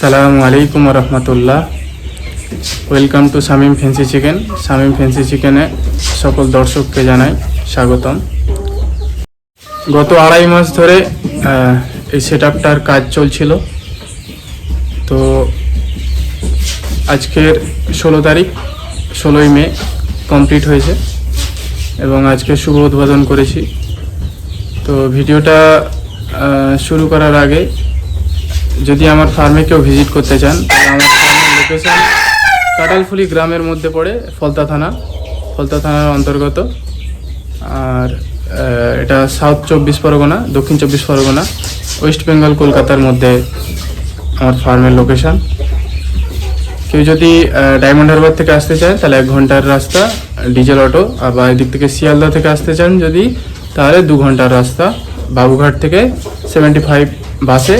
আসসালামু আলাইকুম রহমতুল্লাহ welcome to Shamim fancy chicken Shamim fancy চিকেনে সকল দর্শককে জানাই স্বাগতম। গত আড়াই মাস ধরে এই সেট আপটার কাজ চলছিল। তো আজকের ষোলো তারিখ, ষোলোই মে কমপ্লিট হয়েছে এবং আজকে শুভ উদ্বোধন করেছি। তো ভিডিওটা শুরু করার আগে যদি আমার ফার্মে কেউ ভিজিট করতে চান, তাহলে আমার ফার্মের লোকেশন কাটালফুলি গ্রামের মধ্যে পড়ে ফলতা থানা। ফলতা থানার অন্তর্গত। আর এটা সাউথ চব্বিশ পরগনা, দক্ষিণ চব্বিশ পরগনা ওয়েস্ট বেঙ্গল কলকাতার মধ্যে আমার ফার্মের লোকেশন কেউ যদি ডায়মন্ড হারবার থেকে আসতে চায়, তাহলে এক ঘণ্টার রাস্তা ডিজেল অটো বা এদিক থেকে শিয়ালদা থেকে আসতে চান যদি, তাহলে দু ঘণ্টার রাস্তা। বাবুঘাট থেকে সেভেন্টি ফাইভ বাসে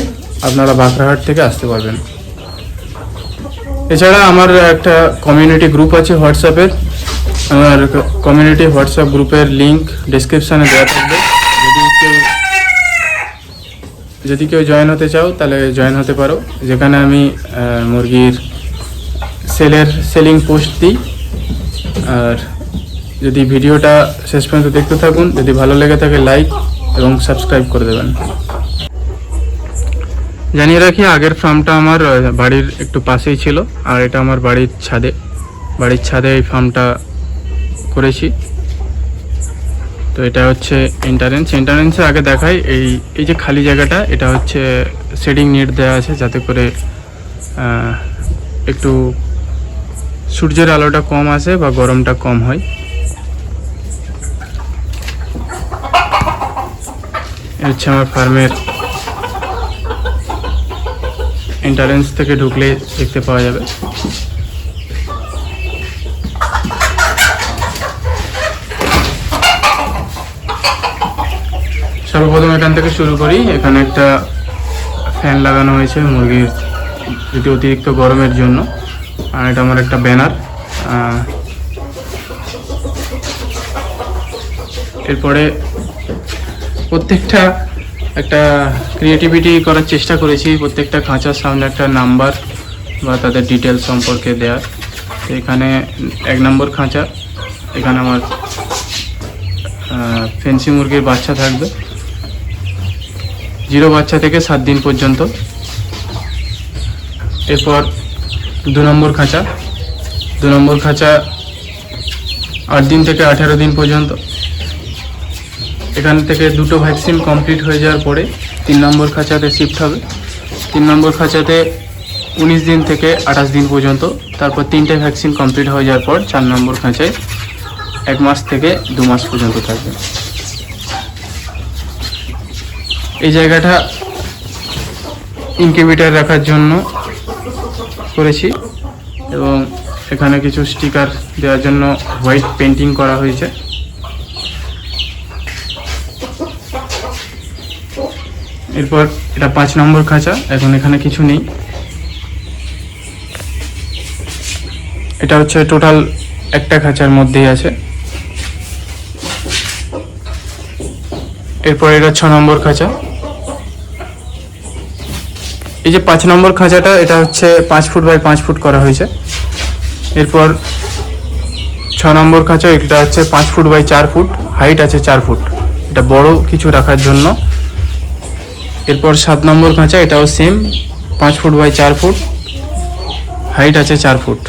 আপনারা বাঁকড়াহাট থেকে আসতে পারবেন। এছাড়া আমার একটা কমিউনিটি গ্রুপ আছে হোয়াটসঅ্যাপের আমার কমিউনিটি হোয়াটসঅ্যাপ গ্রুপের লিঙ্ক ডিসক্রিপশানে দেওয়া থাকবে। যদি কেউ যদি কেউ জয়েন হতে চাও, তাহলে জয়েন হতে পারো। যেখানে আমি মুরগির সেলের সেলিং পোস্ট দিই। আর যদি ভিডিওটা শেষ পর্যন্ত দেখতে থাকুন, যদি ভালো লেগে থাকে লাইক এবং সাবস্ক্রাইব করে দেবেন। জানিয়ে রাখি, আগের ফার্মটা আমার বাড়ির একটু পাশেই ছিল, আর এটা আমার বাড়ির ছাদে। বাড়ির ছাদে এই ফার্মটা করেছি। তো এটা হচ্ছে এন্টারেন্স এন্টারেন্সে আগে দেখাই, এই এই যে খালি জায়গাটা, এটা হচ্ছে শেডিং নেট দেওয়া আছে, যাতে করে একটু সূর্যের আলোটা কম আসে বা গরমটা কম হয়। হচ্ছে আমার ফার্মের এন্টারেন্স থেকে ঢুকলে দেখতে পাওয়া যাবে। সর্বপ্রথম এখান থেকে শুরু করি। এখানে একটা ফ্যান লাগানো হয়েছে মুরগির যদি অতিরিক্ত গরমের জন্য। আর এটা আমার একটা ব্যানার। এরপরে প্রত্যেকটা একটা ক্রিয়েটিভিটি করার চেষ্টা করেছি, প্রত্যেকটা খাঁচার সামনে একটা নাম্বার বা তাদের ডিটেলস সম্পর্কে দেওয়ার এখানে এক নম্বর খাঁচা, এখানে আমার ফেন্সি মুরগির বাচ্চা থাকবে। জিরো বাচ্চা থেকে সাত দিন পর্যন্ত। এরপর দু নম্বর খাঁচা, দু নম্বর খাঁচা আট দিন থেকে আঠেরো দিন পর্যন্ত। এখান থেকে দুটো ভ্যাকসিন কমপ্লিট হয়ে যাওয়ার পরে তিন নম্বর খাঁচাতে শিফট হবে। তিন নম্বর খাঁচাতে উনিশ দিন থেকে আঠাশ দিন পর্যন্ত, তারপর তিনটে ভ্যাকসিন কমপ্লিট হয়ে যাওয়ার পর চার নম্বর খাঁচায় এক মাস থেকে দু মাস পর্যন্ত থাকবে। এই জায়গাটা ইনকিউবেটার রাখার জন্য করেছি এবং এখানে কিছু স্টিকার দেওয়ার জন্য হোয়াইট পেন্টিং করা হয়েছে। এরপর এটা পাঁচ নম্বর খাঁচা, এখন এখানে কিছু নেই। এটা হচ্ছে টোটাল একটা খাঁচার মধ্যেই আছে। এরপর এটা ছ নম্বর খাঁচা। এই যে পাঁচ নম্বর খাঁচাটা, এটা হচ্ছে পাঁচ ফুট বাই পাঁচ ফুট করা হয়েছে। এরপর ছ নম্বর খাঁচা, এটা হচ্ছে পাঁচ ফুট বাই চার ফুট, হাইট আছে চার ফুট। এটা বড় কিছু রাখার জন্য। এরপর সাত নম্বর খাঁচা, এটাও সেম পাঁচ ফুট বাই চার ফুট হাইট আছে চার ফুট।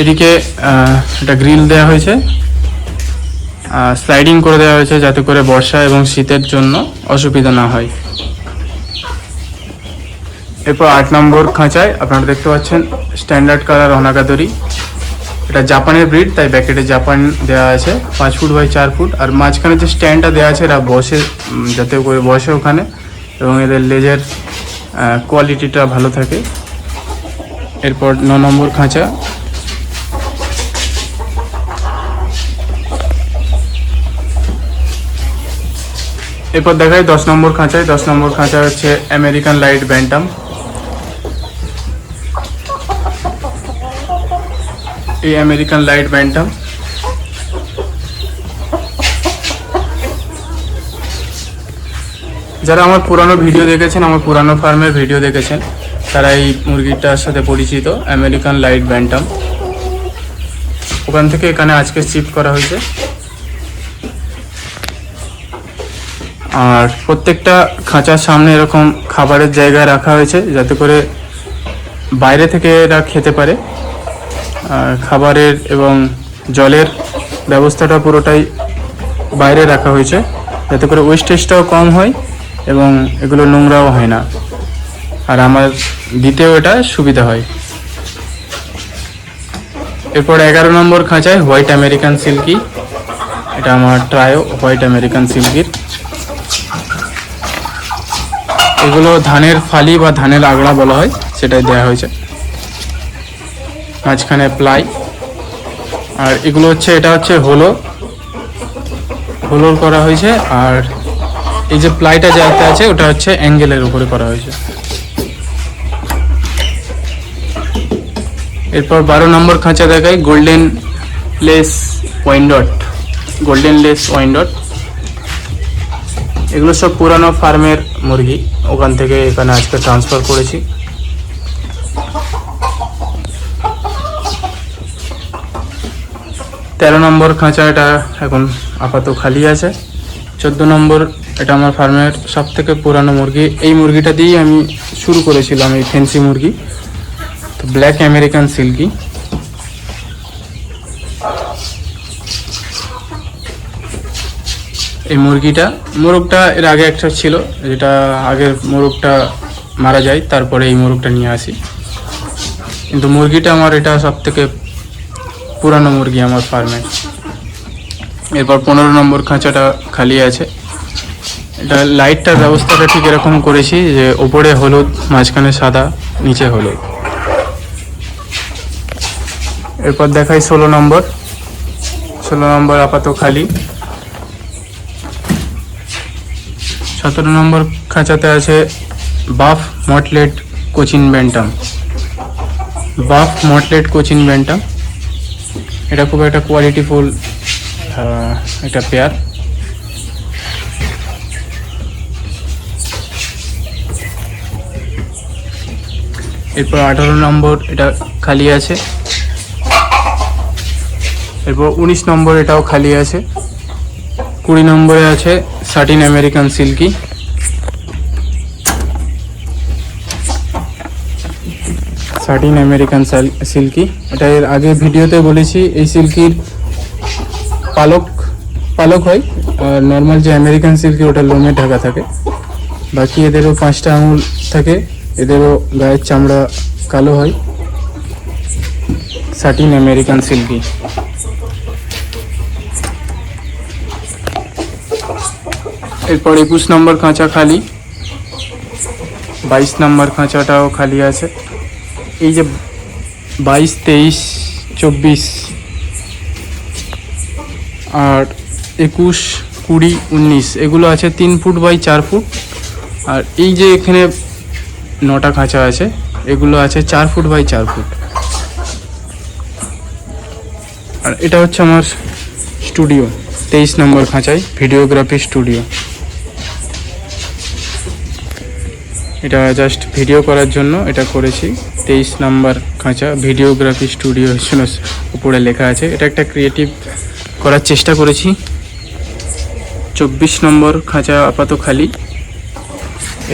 এদিকে একটা গ্রিল দেওয়া হয়েছে স্লাইডিং করে দেওয়া হয়েছে যাতে করে বর্ষা এবং শীতের জন্য অসুবিধা না হয়। এরপর আট নম্বর খাঁচায় আপনারা দেখতে পাচ্ছেন স্ট্যান্ডার্ড কালার অনাগাদরি। এটা জাপানের ব্রিড তাই ব্যাকেটে জাপান দেওয়া আছে, পাঁচ ফুট বাই চার ফুট। আর মাঝখানে যে স্ট্যান্ডটা দেওয়া আছে এরা বসে যাতে করে বসে ওখানে, এবং এদের লেজের কোয়ালিটিটা ভালো থাকে। এরপর ন নম্বর খাঁচা। এরপর দেখাই দশ নম্বর খাঁচায়। দশ নম্বর খাঁচা হচ্ছে আমেরিকান লাইট ব্যান্টাম এই আমেরিকান লাইট ব্যান্টাম যারা আমার পুরানো ভিডিও দেখেছেন, আমার পুরানো ফার্মের ভিডিও দেখেছেন তারা এই মুরগিটার সাথে পরিচিত, আমেরিকান লাইট ব্যান্টাম ওখান থেকে এখানে আজকে শিফট করা হয়েছে। আর প্রত্যেকটা খাঁচার সামনে এরকম খাবারের জায়গা রাখা হয়েছে, যাতে করে বাইরে থেকে এরা খেতে পারে। খাবারের এবং জলের ব্যবস্থাটা পুরোটাই বাইরে রাখা হয়েছে। যাতে করে ওয়েস্টেজটাও কম হয় এবং এগুলো নোংরাও হয় না। আর আমার দিতেও এটা সুবিধা হয়। এরপর এগারো নম্বর খাঁচায় হোয়াইট আমেরিকান সিল্কি এটা আমার ট্রায়ো হোয়াইট আমেরিকান সিল্কির এগুলো ধানের ফালি বা ধানের আগড়া বলা হয়, সেটাই দেওয়া হয়েছে। মাঝখানে প্লাই। আর এগুলো হচ্ছে, এটা হচ্ছে হলো হলোর করা হয়েছে, আর এই যে প্লাইটা যাতে আছে, ওটা হচ্ছে অ্যাঙ্গেলের উপরে করা হয়েছে। এরপর বারো নম্বর খাঁচা দেখায় golden lace Wyandotte golden lace Wyandotte এগুলো সব পুরানো ফার্মের মুরগি, ওখান থেকে এখানে আজকে ট্রান্সফার করেছি। তেরো নম্বর খাঁচা এটা এখন আপাতত খালি আছে। চোদ্দ নম্বর, এটা আমার ফার্মের সব থেকে পুরানো মুরগি। এই মুরগিটা দিয়েই আমি শুরু করেছিলাম এই ফেন্সি মুরগি। তো ব্ল্যাক আমেরিকান সিল্কি এই মুরগিটা, মোরগটা এর আগে একটা ছিল, যেটা আগের মোরগটা মারা যায়, তারপরে এই মোরগটা নিয়ে আসি। কিন্তু মুরগিটা আমার এটা সব থেকে পুরানো মুরগি আমার ফার্মে এরপর পনেরো নম্বর খাঁচাটা খালি আছে। এটা লাইটটার ব্যবস্থাটা ঠিক এরকম করেছি যে ওপরে হলুদ, মাঝখানে সাদা, নিচে হলুদ। এরপর দেখাই ষোলো নম্বর। ষোলো নম্বর আপাতত খালি। সতেরো নম্বর খাঁচাতে আছে buff mottled Cochin bantam buff mottled Cochin bantam এটা খুব একটা কোয়ালিটিফুল একটা পেয়ার এরপর আঠারো নম্বর এটা খালি আছে। এরপর উনিশ নম্বর এটাও খালি আছে। কুড়ি নম্বরে আছে satin American silkie satin American silkie এটা এর আগে ভিডিওতে বলেছি, এই সিল্কির পালক পালক হয়, আর নর্মাল যে আমেরিকান সিল্কি ওটা লোমে ঢাকা থাকে। বাকি এদেরও পাঁচটা আঙুল থাকে, এদেরও গায়ের চামড়া কালো হয়। সাটিন আমেরিকান সিল্কি এরপর একুশ নম্বর খাঁচা খালি, বাইশ নম্বর খাঁচাটাও খালি আছে। এই যে বাইশ, তেইশ, চব্বিশ আর একুশ, কুড়ি, উনিশ, এগুলো আছে তিন ফুট বাই চার ফুট। আর এই যে এখানে নটা খাঁচা আছে, এগুলো আছে চার ফুট বাই চার ফুট। আর এটা হচ্ছে আমার স্টুডিও, তেইশ নম্বর খাঁচায়, ভিডিওগ্রাফি স্টুডিও। এটা জাস্ট ভিডিও করার জন্য এটা করেছি। তেইশ নাম্বার খাঁচা ভিডিওগ্রাফি স্টুডিও উপরে লেখা আছে। এটা একটা ক্রিয়েটিভ করার চেষ্টা করেছি। চব্বিশ নম্বর খাঁচা আপাতত খালি।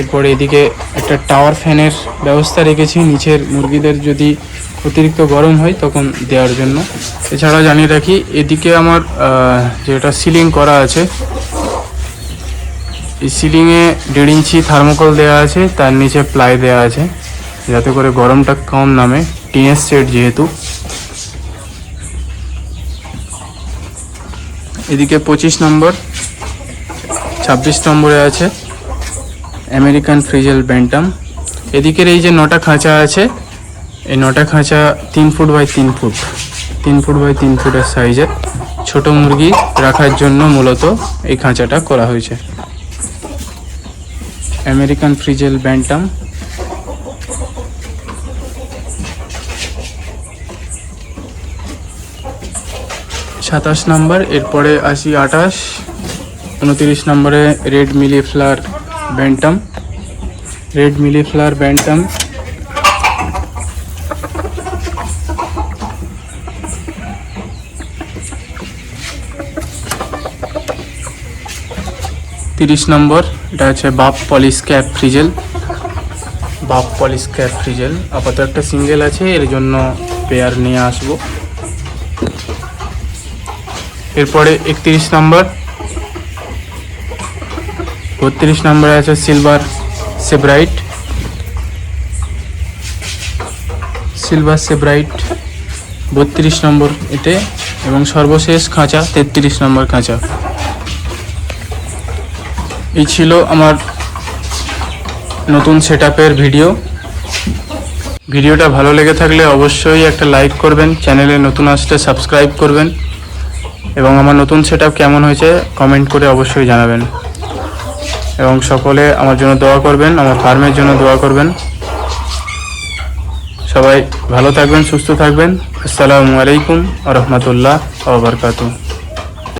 এরপরে এদিকে একটা টাওয়ার ফ্যানের ব্যবস্থা রেখেছি। নিচের মুরগিদের যদি অতিরিক্ত গরম হয় তখন দেওয়ার জন্য। এছাড়া জানিয়ে রাখি, এদিকে আমার যেটা সিলিং করা আছে সিলিংয়ে দেড় ইঞ্চি থার্মোকল দেওয়া আছে, তার নিচে প্লাই দেওয়া আছে। যাতে করে গরমটা কম নামে। টিনের সেট যেহেতু। এদিকে পঁচিশ নম্বর, ছাব্বিশ নম্বরে আছে আমেরিকান ফ্রিজেল ব্যান্টাম এদিকের এই যে নটা খাঁচা আছে, এই নটা খাঁচা তিন ফুট বাই তিন ফুট। তিন ফুট বাই তিন ফুটের সাইজের ছোট মুরগি রাখার জন্য মূলত এই খাঁচাটা করা হয়েছে। আমেরিকান ফ্রিজেল ব্যান্টাম সাতাশ নাম্বার, এরপরে আসি আঠাশ। উনতিরিশ নম্বরে red mille fleur bantam red mille fleur bantam তিরিশ নম্বর, এটা আছে buff Polish cap frizzle. Buff Polish cap frizzle. আপাতত একটা সিঙ্গেল আছে, এর জন্য পেয়ার নিয়ে আসব। এরপরে একত্রিশ নম্বর। বত্রিশ নম্বরে আছে সিলভার সেব্রাইট। সিলভার সেব্রাইট বত্রিশ নম্বর এতে, এবং সর্বশেষ খাঁচা তেত্রিশ নম্বর খাঁচা। এই ছিল আমার নতুন সেট ভিডিও। ভিডিওটা ভালো লেগে থাকলে অবশ্যই একটা লাইক করবেন, চ্যানেলে নতুন আসলে সাবস্ক্রাইব করবেন এবং আমার নতুন সেট কেমন হয়েছে কমেন্ট করে অবশ্যই জানাবেন। এবং সকলে আমার জন্য দোয়া করবেন, আমার ফার্মের জন্য দোয়া করবেন। সবাই ভালো থাকবেন, সুস্থ থাকবেন। আসসালামু আলাইকুম রহমতুল্লাহ আবরকাতু